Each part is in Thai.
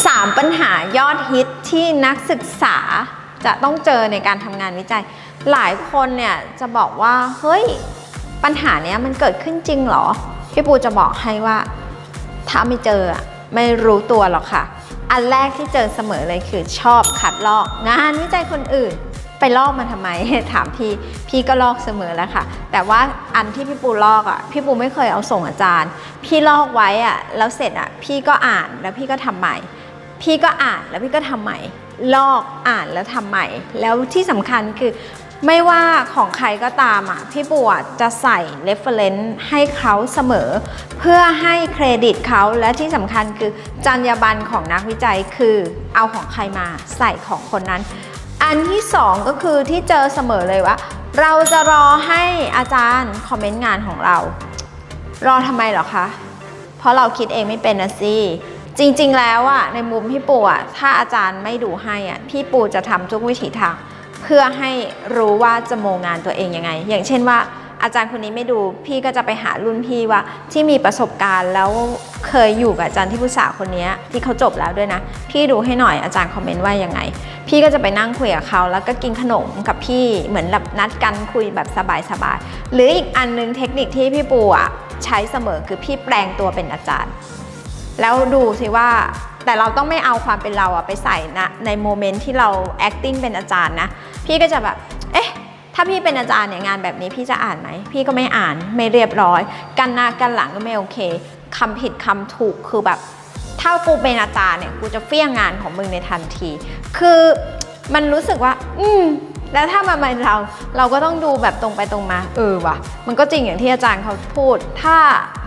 3 ปัญหายอดฮิตที่นักศึกษาจะต้องเจอในการทำงานวิจัย หลายคนเนี่ยจะบอกว่าเฮ้ยปัญหาเนี้ยมันเกิดขึ้นจริงเหรอ พี่ปูจะบอกให้ว่า ถ้าไม่เจอไม่รู้ตัวหรอกค่ะ อันแรกที่เจอเสมอเลยคือชอบขัดลอก งานวิจัยคนอื่น ไปลอกมันทำไมถามพี่ พี่ก็ลอกเสมอแล้วค่ะ แต่ว่าอันที่พี่ปูลอกอะพี่ปูไม่เคยเอาส่งอาจารย์ พี่ลอกไว้อะแล้วเสร็จอะพี่ก็อ่านแล้วพี่ก็ทำใหม่ พี่ก็อ่านแล้วพี่ก็ทำใหม่ ลอกอ่านแล้วทำใหม่ แล้วที่สำคัญคือไม่ว่าของใครก็ตามอะพี่ปูอะจะใส่ reference ให้เขาเสมอ เพื่อให้เครดิตเขาและที่สำคัญคือจรรยาบรรณของนักวิจัยคือเอาของใครมาใส่ของคนนั้น อันที่สองก็คือที่เจอเสมอเลยว่า เราจะรอให้อาจารย์คอมเมนต์งานของเรา รอทำไมหรอคะ เพราะเราคิดเองไม่เป็นนะสิ จริงๆแล้วอะในมุมพี่ปูอะถ้าอาจารย์ไม่ดูให้อะพี่ปูจะทำทุกวิถีทางเพื่อให้รู้ว่าจะโมงานตัวเองยังไง อย่างเช่นว่าอาจารย์คนนี้ไม่ดูพี่ก็จะไปหารุ่นพี่ว่าที่มีประสบการณ์แล้วเคยอยู่กับอาจารย์ที่ปรึกษาคนนี้ที่เขาจบแล้วด้วยนะ พี่ดูให้หน่อยอาจารย์คอมเมนต์ว่ายังไง พี่ก็จะไปนั่งคุยกับเขาแล้วก็กินขนมกับพี่เหมือนแบบนัดกันคุยแบบสบายๆหรืออีกอันนึงเทคนิคที่พี่ปูอะใช้เสมอคือพี่แปลงตัวเป็นอาจารย์ แล้วดูสิว่าแต่เราต้องไม่เอาความเป็นเราอะไปใส่นะในโมเมนต์ที่เรา acting เป็นอาจารย์นะ พี่ก็จะแบบ เอ๊ะ ถ้าพี่เป็นอาจารย์เนี่ยงานแบบนี้พี่จะอ่านไหม พี่ก็ไม่อ่านไม่เรียบร้อย กันหน้ากันหลังก็ไม่โอเคคำผิดคำถูกคือแบบถ้ากูเป็นอาจารย์เนี่ยกูจะเฟี้ยงงานของมึงในทันที คือมันรู้สึกว่า อืม แล้วถ้ามาเป็นเราเราก็ต้องดูแบบตรงไปตรงมา เออว่ะ มันก็จริงอย่างที่อาจารย์เขาพูด ถ้า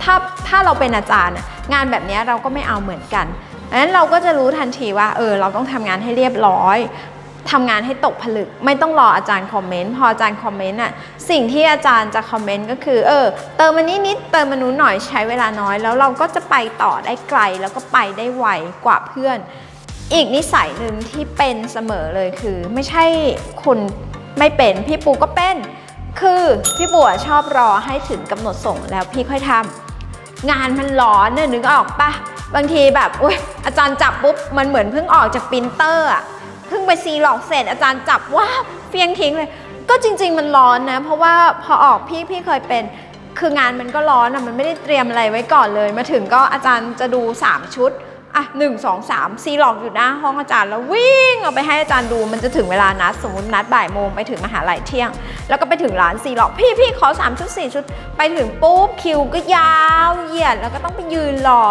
ถ้าถ้าเราเป็นอาจารย์งานแบบนี้เราก็ไม่เอาเหมือนกันดังนั้นเราก็จะรู้ทันทีว่า เออ เราต้องทำงานให้เรียบร้อยทำงานให้ตกผลึก ไม่ต้องรออาจารย์คอมเมนต์พออาจารย์คอมเมนต์อะสิ่งที่อาจารย์จะคอมเมนต์ก็คือ เออ เติมมันนิดนิดเติมมันนู้นหน่อยใช้เวลาน้อย แล้วเราก็จะไปต่อได้ไกลแล้วก็ไปได้ไวกว่าเพื่อน อีกนิสัยหนึ่งที่เป็นเสมอเลยคือ ไม่ใช่คุณไม่เป็นพี่ปูก็เป็น คือพี่ปูอะชอบรอให้ถึงกำหนดส่งแล้วพี่ค่อยทำงานมันร้อนเนี่ยนึกออกปะบางทีแบบอุ้ยอาจารย์จับปุ๊บมันเหมือนเพิ่งออกจากปรินเตอร์อะเพิ่งไปซีหลอกเสร็จอาจารย์จับว้าเฟียงทิ้งเลย ก็จริง ๆ มันร้อนนะ เพราะว่าพอออกพี่พี่เคยเป็น คืองานมันก็ร้อนอะมันไม่ได้เตรียมอะไรไว้ก่อนเลย มาถึงก็อาจารย์จะดู 3 ชุด อะหนึ่งสองสามซีหลอกอยู่หน้าห้องอาจารย์แล้ววิ่งเอาไปให้อาจารย์ดูมันจะถึงเวลานัด สมมตินัดบ่ายโมงไปถึงมหาลัยเที่ยง แล้วก็ไปถึงร้านซีหลอกพี่พี่ขอ 3 ชุด 4 ชุด ไปถึงปุ๊บคิวก็ยาวเหยียด แล้วก็ต้องไปยืนรอ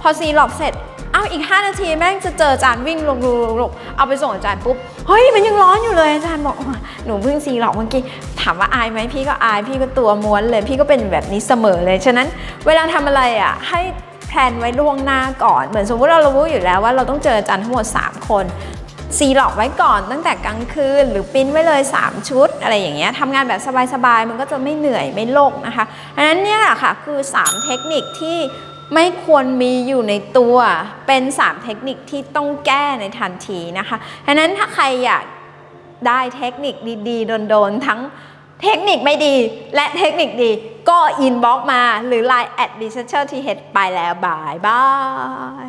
พอซีหลอกเสร็จเอ้าอีก 5 นาทีแม่งจะเจออาจารย์วิ่งลงลงลงเอาไปส่งอาจารย์ปุ๊บ เฮ้ย มันยังร้อนอยู่เลยอาจารย์บอกหนูเพิ่งซีหลอกเมื่อกี้ถามว่าอายไหมพี่ก็อายพี่ก็ตัวม้วนเลย พี่ก็เป็นแบบนี้เสมอเลยฉะนั้น เวลาทำอะไรอะให้ แพลนไว้ล่วงหน้าก่อน เหมือนสมมติเรารู้อยู่แล้วว่าเราต้องเจออาจารย์ทั้งหมด 3 คนซีหลอกไว้ก่อนตั้งแต่กลางคืน หรือปิ้นไว้เลย 3 ชุด อะไรอย่างเงี้ยทำงานแบบสบายๆ มันก็จะไม่เหนื่อยไม่โลกนะคะอันนั้นเนี่ยแหละค่ะคือ 3 เทคนิคที่ไม่ควรมีอยู่ในตัวเป็น 3 เทคนิคที่ต้องแก้ในทันทีนะคะอันนั้นถ้าใครอยากได้เทคนิคดีๆ โดนๆ ทั้งเทคนิคไม่ดีและเทคนิคดี ก็อินบ็อกมาหรือ Line at researcher th ไปแล้วบายบาย